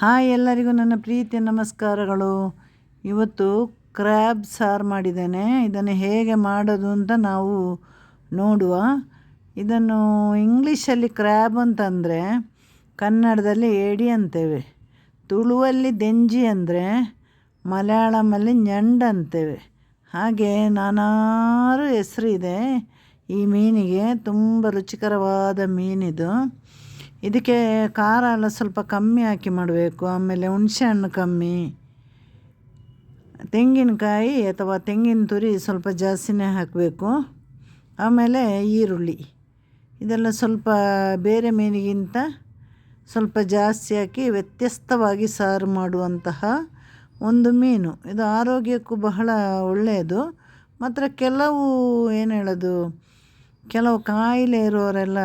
Hi ಎಲ್ಲರಿಗೂ ನನ್ನ ಪ್ರೀತಿಯ ನಮಸ್ಕಾರಗಳು. ಇವತ್ತು ಕ್ರ್ಯಾಬ್ ಸಾರು ಮಾಡಿದ್ದೇನೆ. ಇದನ್ನು ಹೇಗೆ ಮಾಡೋದು ಅಂತ ನಾವು ನೋಡುವ. ಇದನ್ನು ಇಂಗ್ಲೀಷಲ್ಲಿ ಕ್ರ್ಯಾಬ್ ಅಂತಂದರೆ ಕನ್ನಡದಲ್ಲಿ ಏಡಿ ಅಂತೇವೆ. ತುಳುವಲ್ಲಿ ದೆಂಜಿ ಅಂದರೆ ಮಲಯಾಳಮಲ್ಲಿ ñಂಡ್ ಅಂತೇವೆ. ಹಾಗೆ ನಾನಾರು ಇದೆ. ಈ ಮೀನಿಗೆ ತುಂಬ ರುಚಿಕರವಾದ ಮೀನಿದು. ಇದಕ್ಕೆ ಖಾರ ಎಲ್ಲ ಸ್ವಲ್ಪ ಕಮ್ಮಿ ಹಾಕಿ ಮಾಡಬೇಕು, ಆಮೇಲೆ ಹುಣಸೆಹಣ್ಣು ಕಮ್ಮಿ. ತೆಂಗಿನಕಾಯಿ ಅಥವಾ ತೆಂಗಿನ ತುರಿ ಸ್ವಲ್ಪ ಜಾಸ್ತಿನೇ ಹಾಕಬೇಕು. ಆಮೇಲೆ ಈರುಳ್ಳಿ. ಇದೆಲ್ಲ ಸ್ವಲ್ಪ ಬೇರೆ ಮೀನಿಗಿಂತ ಸ್ವಲ್ಪ ಜಾಸ್ತಿ ಹಾಕಿ ವ್ಯತ್ಯಸ್ತವಾಗಿ ಸಾರು ಮಾಡುವಂತಹ ಒಂದು ಮೀನು. ಇದು ಆರೋಗ್ಯಕ್ಕೂ ಬಹಳ ಒಳ್ಳೆಯದು. ಮಾತ್ರ ಕೆಲವು, ಏನು ಹೇಳೋದು ಕೆಲವು ಕಾಯಿಲೆ ಇರೋರೆಲ್ಲ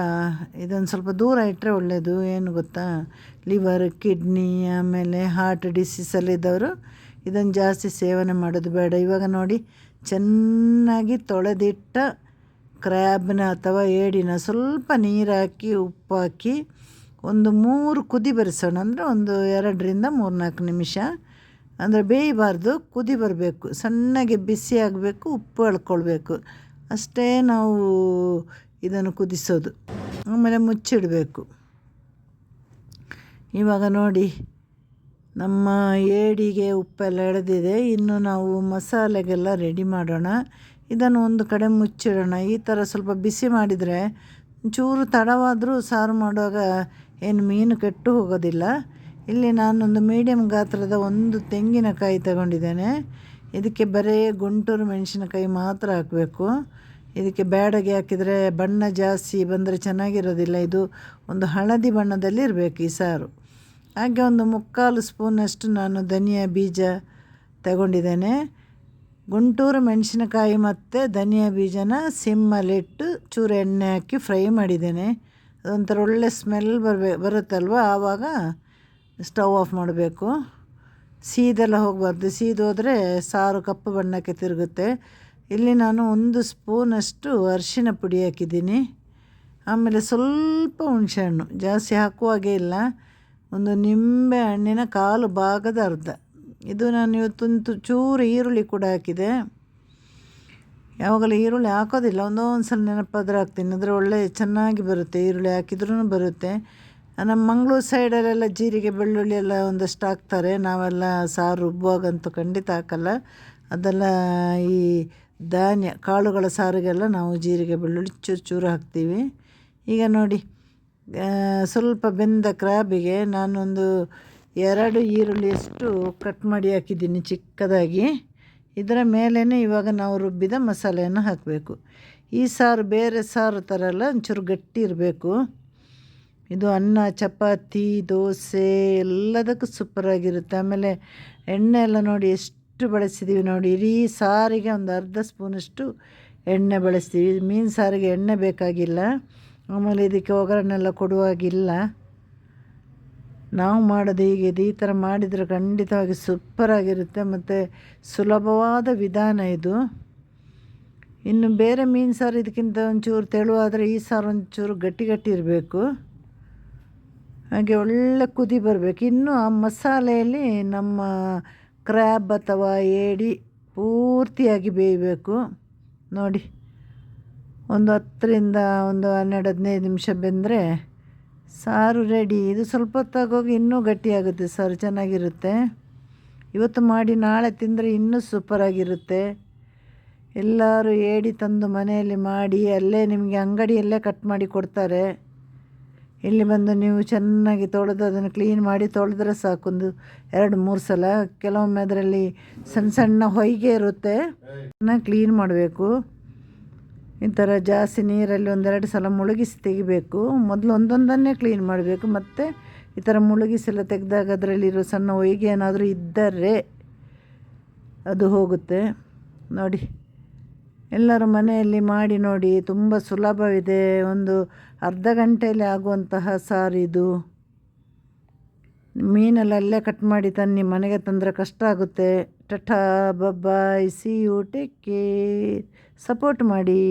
ಇದೊಂದು ಸ್ವಲ್ಪ ದೂರ ಇಟ್ಟರೆ ಒಳ್ಳೆಯದು ಏನು ಗೊತ್ತಾ? ಲಿವರ್ ಕಿಡ್ನಿ ಆಮೇಲೆ ಹಾರ್ಟ್ ಡಿಸೀಸಲ್ಲಿದ್ದವರು ಇದನ್ನು ಜಾಸ್ತಿ ಸೇವನೆ ಮಾಡೋದು ಬೇಡ. ಇವಾಗ ನೋಡಿ, ಚೆನ್ನಾಗಿ ತೊಳೆದಿಟ್ಟ ಕ್ರ್ಯಾಬ್ನ ಅಥವಾ ಏಡಿನ ಸ್ವಲ್ಪ ನೀರು ಹಾಕಿ ಉಪ್ಪು ಒಂದು ಮೂರು ಕುದಿ ಬರೆಸೋಣ. ಅಂದರೆ ಒಂದು ಎರಡರಿಂದ ಮೂರು ನಾಲ್ಕು ನಿಮಿಷ. ಅಂದರೆ ಬೇಯಬಾರ್ದು, ಕುದಿ ಬರಬೇಕು. ಸಣ್ಣಗೆ ಬಿಸಿ ಆಗಬೇಕು, ಉಪ್ಪು ಎಳ್ಕೊಳ್ಬೇಕು. ಅಷ್ಟೇ ನಾವು ಇದನ್ನು ಕುದಿಸೋದು. ಆಮೇಲೆ ಮುಚ್ಚಿಡಬೇಕು. ಇವಾಗ ನೋಡಿ, ನಮ್ಮ ಏಡಿಗೆ ಉಪ್ಪೆಲ್ಲ ಎಳೆದಿದೆ. ಇನ್ನು ನಾವು ಮಸಾಲೆಗೆಲ್ಲ ರೆಡಿ ಮಾಡೋಣ. ಇದನ್ನು ಒಂದು ಕಡೆ ಮುಚ್ಚಿಡೋಣ. ಈ ಥರ ಸ್ವಲ್ಪ ಬಿಸಿ ಮಾಡಿದರೆ ಚೂರು ತಡವಾದರೂ ಸಾರು ಮಾಡುವಾಗ ಏನು ಮೀನು ಕೆಟ್ಟು ಹೋಗೋದಿಲ್ಲ. ಇಲ್ಲಿ ನಾನೊಂದು ಮೀಡಿಯಮ್ ಗಾತ್ರದ ಒಂದು ತೆಂಗಿನಕಾಯಿ ತಗೊಂಡಿದ್ದೇನೆ. ಇದಕ್ಕೆ ಬರೀ ಗುಂಟೂರು ಮೆಣಸಿನಕಾಯಿ ಮಾತ್ರ ಹಾಕಬೇಕು. ಇದಕ್ಕೆ ಬ್ಯಾಡಗೆ ಹಾಕಿದರೆ ಬಣ್ಣ ಜಾಸ್ತಿ ಬಂದರೆ ಚೆನ್ನಾಗಿರೋದಿಲ್ಲ. ಇದು ಒಂದು ಹಳದಿ ಬಣ್ಣದಲ್ಲಿ ಇರಬೇಕು ಈ ಸಾರು. ಹಾಗೆ ಒಂದು ಮುಕ್ಕಾಲು ಸ್ಪೂನಷ್ಟು ನಾನು ಧನಿಯಾ ಬೀಜ ತಗೊಂಡಿದ್ದೇನೆ. ಗುಂಟೂರು ಮೆಣಸಿನಕಾಯಿ ಮತ್ತು ಧನಿಯಾ ಬೀಜನ ಸಿಮ್ಮಲ್ಲಿಟ್ಟು ಚೂರು ಎಣ್ಣೆ ಹಾಕಿ ಫ್ರೈ ಮಾಡಿದ್ದೇನೆ. ಅದೊಂಥರ ಒಳ್ಳೆ ಸ್ಮೆಲ್ ಬರಬೇ, ಬರುತ್ತಲ್ವ? ಆವಾಗ ಸ್ಟವ್ ಆಫ್ ಮಾಡಬೇಕು. ಸೀದೆಲ್ಲ ಹೋಗಬಾರ್ದು. ಸೀದೋದ್ರೆ ಸಾರು ಕಪ್ಪು ಬಣ್ಣಕ್ಕೆ ತಿರುಗುತ್ತೆ. ಇಲ್ಲಿ ನಾನು ಒಂದು ಸ್ಪೂನಷ್ಟು ಅರಿಶಿನ ಪುಡಿ ಹಾಕಿದ್ದೀನಿ. ಆಮೇಲೆ ಸ್ವಲ್ಪ ಹುಣಸೆಹಣ್ಣು ಜಾಸ್ತಿ ಹಾಕುವಾಗೆ ಇಲ್ಲ. ಒಂದು ನಿಂಬೆ ಹಣ್ಣಿನ ಕಾಲು ಭಾಗದ ಅರ್ಧ. ಇದು ನಾನು ಇವತ್ತೊಂದು ಚೂರು ಈರುಳ್ಳಿ ಕೂಡ ಹಾಕಿದೆ. ಯಾವಾಗಲೂ ಈರುಳ್ಳಿ ಹಾಕೋದಿಲ್ಲ. ಒಂದೊಂದು ಸಲ ನೆನಪಾದ್ರೆ ಹಾಕ್ತೀನಿ. ಅಂದರೆ ಒಳ್ಳೆ ಚೆನ್ನಾಗಿ ಬರುತ್ತೆ. ಈರುಳ್ಳಿ ಹಾಕಿದ್ರೂ ಬರುತ್ತೆ. ನಮ್ಮ ಮಂಗಳೂರು ಸೈಡಲ್ಲೆಲ್ಲ ಜೀರಿಗೆ, ಬೆಳ್ಳುಳ್ಳಿ ಎಲ್ಲ ಒಂದಷ್ಟು ಹಾಕ್ತಾರೆ. ನಾವೆಲ್ಲ ಸಾರು ರುಬ್ಬುವಾಗಂತೂ ಖಂಡಿತ ಹಾಕಲ್ಲ. ಅದೆಲ್ಲ ಈ ಧಾನ್ಯ, ಕಾಳುಗಳ ಸಾರಿಗೆಲ್ಲ ನಾವು ಜೀರಿಗೆ, ಬೆಳ್ಳುಳ್ಳಿ ಚೂರು ಚೂರು ಹಾಕ್ತೀವಿ. ಈಗ ನೋಡಿ ಸ್ವಲ್ಪ ಬೆಂದ ಕ್ರಾಬಿಗೆ ನಾನೊಂದು ಎರಡು ಈರುಳ್ಳಿಯಷ್ಟು ಕಟ್ ಮಾಡಿ ಹಾಕಿದ್ದೀನಿ ಚಿಕ್ಕದಾಗಿ. ಇದರ ಮೇಲೇ ಇವಾಗ ನಾವು ರುಬ್ಬಿದ ಮಸಾಲೆಯನ್ನು ಹಾಕಬೇಕು. ಈ ಸಾರು ಬೇರೆ ಸಾರು ಥರ ಎಲ್ಲ ಒಂಚೂರು ಗಟ್ಟಿ ಇರಬೇಕು. ಇದು ಅನ್ನ, ಚಪಾತಿ, ದೋಸೆ ಎಲ್ಲದಕ್ಕೂ ಸೂಪರಾಗಿರುತ್ತೆ ಆಮೇಲೆ ಎಣ್ಣೆ ಎಲ್ಲ ನೋಡಿ ಎಷ್ಟು ಬಳಸಿದ್ದೀವಿ ನೋಡಿ, ಇಡೀ ಸಾರಿಗೆ ಒಂದು ಅರ್ಧ ಸ್ಪೂನಷ್ಟು ಎಣ್ಣೆ ಬಳಸ್ತೀವಿ. ಮೀನು ಸಾರಿಗೆ ಎಣ್ಣೆ ಬೇಕಾಗಿಲ್ಲ. ಆಮೇಲೆ ಇದಕ್ಕೆ ಒಗ್ಗರಣೆಲ್ಲ ಕೊಡುವಾಗಿಲ್ಲ. ನಾವು ಮಾಡೋದು ಹೀಗೆ ಈ ಥರ ಮಾಡಿದರೆ ಖಂಡಿತವಾಗಿ ಸೂಪರಾಗಿರುತ್ತೆ ಮತ್ತು ಸುಲಭವಾದ ವಿಧಾನ ಇದು. ಇನ್ನು ಬೇರೆ ಮೀನು ಸಾರು ಇದಕ್ಕಿಂತ ಒಂಚೂರು ತೆಳುವಾದರೆ ಈ ಸಾರು ಒಂಚೂರು ಗಟ್ಟಿ ಗಟ್ಟಿ ಇರಬೇಕು. ಹಾಗೆ ಒಳ್ಳೆ ಕುದಿ ಬರಬೇಕು. ಇನ್ನು ಆ ಮಸಾಲೆಯಲ್ಲಿ ನಮ್ಮ ಕ್ರ್ಯಾಬ್ ಅಥವಾ ಏಡಿ ಪೂರ್ತಿಯಾಗಿ ಬೇಯಬೇಕು. ನೋಡಿ, ಒಂದು ಹತ್ತರಿಂದ ಒಂದು ಹನ್ನೆರಡು, ಹದಿನೈದು ನಿಮಿಷ ಬೆಂದರೆ ಸಾರು ರೆಡಿ ಇದು ಸ್ವಲ್ಪ ಹೊತ್ತಾಗೋಗಿ ಇನ್ನೂ ಗಟ್ಟಿಯಾಗುತ್ತೆ, ಸಾರು ಚೆನ್ನಾಗಿರುತ್ತೆ. ಇವತ್ತು ಮಾಡಿ ನಾಳೆ ತಿಂದರೆ ಇನ್ನೂ ಸೂಪರಾಗಿರುತ್ತೆ ಎಲ್ಲರೂ ಏಡಿ ತಂದು ಮನೆಯಲ್ಲಿ ಮಾಡಿ, ಅಲ್ಲೇ ನಿಮಗೆ ಅಂಗಡಿಯಲ್ಲೇ ಕಟ್ ಮಾಡಿ ಕೊಡ್ತಾರೆ. ಇಲ್ಲಿ ಬಂದು ನೀವು ಚೆನ್ನಾಗಿ ತೊಳೆದು ಅದನ್ನು ಕ್ಲೀನ್ ಮಾಡಿ ತೊಳೆದ್ರೆ ಸಾಕೊಂದು ಎರಡು, ಮೂರು ಸಲ. ಕೆಲವೊಮ್ಮೆ ಅದರಲ್ಲಿ ಸಣ್ಣ ಸಣ್ಣ ಹೊಯ್ಗೆ ಇರುತ್ತೆ. ಕ್ಲೀನ್ ಮಾಡಬೇಕು. ಈ ಥರ ಜಾಸ್ತಿ ನೀರಲ್ಲಿ ಒಂದೆರಡು ಸಲ ಮುಳುಗಿಸಿ ತೆಗಿಬೇಕು. ಮೊದಲು ಒಂದೊಂದನ್ನೇ ಕ್ಲೀನ್ ಮಾಡಬೇಕು. ಮತ್ತು ಈ ಥರ ಮುಳುಗಿಸೆಲ್ಲ ತೆಗೆದಾಗ ಅದರಲ್ಲಿರೋ ಸಣ್ಣ ಹೊಯ್ಗೆ ಏನಾದರೂ ಇದ್ದರೆ ಅದು ಹೋಗುತ್ತೆ. ನೋಡಿ. ಎಲ್ಲರೂ ಮನೆಯಲ್ಲಿ ಮಾಡಿ ನೋಡಿ, ತುಂಬ ಸುಲಭವಿದೆ. ಒಂದು ಅರ್ಧ ಗಂಟೆಯಲ್ಲಿ ಆಗುವಂತಹ ಸಾರಿದು ಮೀನೆಲ್ಲ ಅಲ್ಲೇ ಕಟ್ ಮಾಡಿ ತನ್ನಿ, ಮನೆಗೆ ತಂದರೆ ಕಷ್ಟ ಆಗುತ್ತೆ. Ta-ta ಬಬ್ಬಾಯ್ see you take support ಮಾಡಿ.